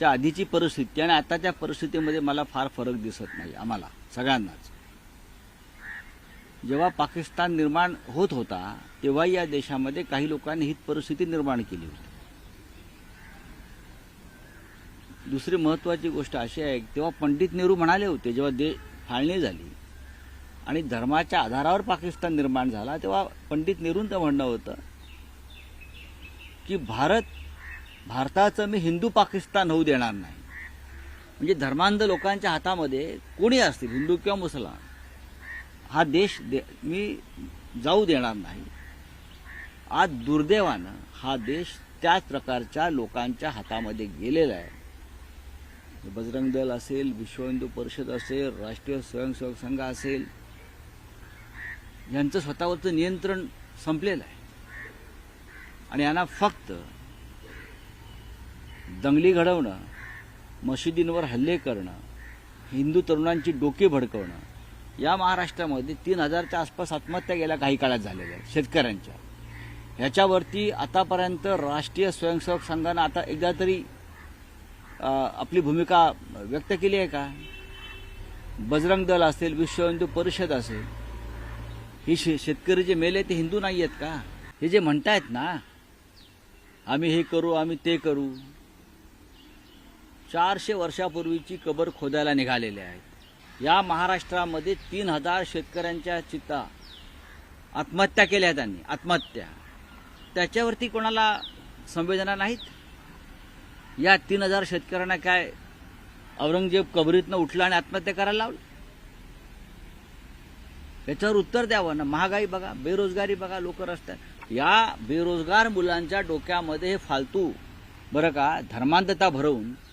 च्या आधीची परिस्थिती आणि आताच्या परिस्थितीमध्ये मला फार फरक दिसत नाही आम्हाला सगळ्यांनाच. जेव्हा पाकिस्तान निर्माण होत होता तेव्हा या देशामध्ये काही लोकांनी ही परिस्थिती निर्माण केली होती. दुसरी महत्वाची गोष्ट अशी आहे तेव्हा पंडित नेहरू म्हणाले होते जेव्हा दे फाळणी झाली आणि धर्माच्या आधारावर पाकिस्तान निर्माण झाला तेव्हा पंडित नेहरूंचं म्हणणं होतं की भारत भारताचं मी हिंदू पाकिस्तान होऊ देणार नाही. म्हणजे धर्मांध लोकांच्या हातामध्ये कोणी असतील हिंदू किंवा मुसलमान हा देश दे मी जाऊ देणार नाही. आज दुर्दैवानं हा देश त्याच प्रकारच्या लोकांच्या हातामध्ये गेलेला आहे. बजरंग दल असेल विश्व हिंदू परिषद असेल राष्ट्रीय स्वयंसेवक संघ असेल यांचं स्वतःवरचं नियंत्रण संपलेलं आहे. आणि यांना फक्त दंगली घडवणं मशिदींवर हल्ले करणं हिंदू तरुणांची डोके भडकवणं या महाराष्ट्रामध्ये तीन हजारच्या आसपास आत्महत्या गेल्या काही काळात झालेल्या आहेत शेतकऱ्यांच्या. ह्याच्यावरती आतापर्यंत राष्ट्रीय स्वयंसेवक संघानं आता एकदा तरी आपली भूमिका व्यक्त केली आहे का? बजरंग दल असेल विश्व हिंदू परिषद असेल ही शे शेतकरी जे मेले ते हिंदू नाही आहेत का? हे जे म्हणतायत ना आम्ही हे करू आम्ही ते करू चारशे वर्षापूर्वीची कबर खोदायला निघालेले आहेत या महाराष्ट्रामध्ये तीन हजार शेतकऱ्यांच्या चित्ता आत्महत्या केल्या त्यांनी. आत्महत्या. त्याच्यावरती कोणाला संवेदना नाहीत? या तीन हजार शेतकऱ्यांना काय औरंगजेब कबरीतनं उठला आणि आत्महत्या करायला लावलं? याच्यावर उत्तर द्यावं ना. महागाई बघा बेरोजगारी बघा लोक रस्त्यात. या बेरोजगार मुलांच्या डोक्यामध्ये हे फालतू बरं का धर्मांतता भरवून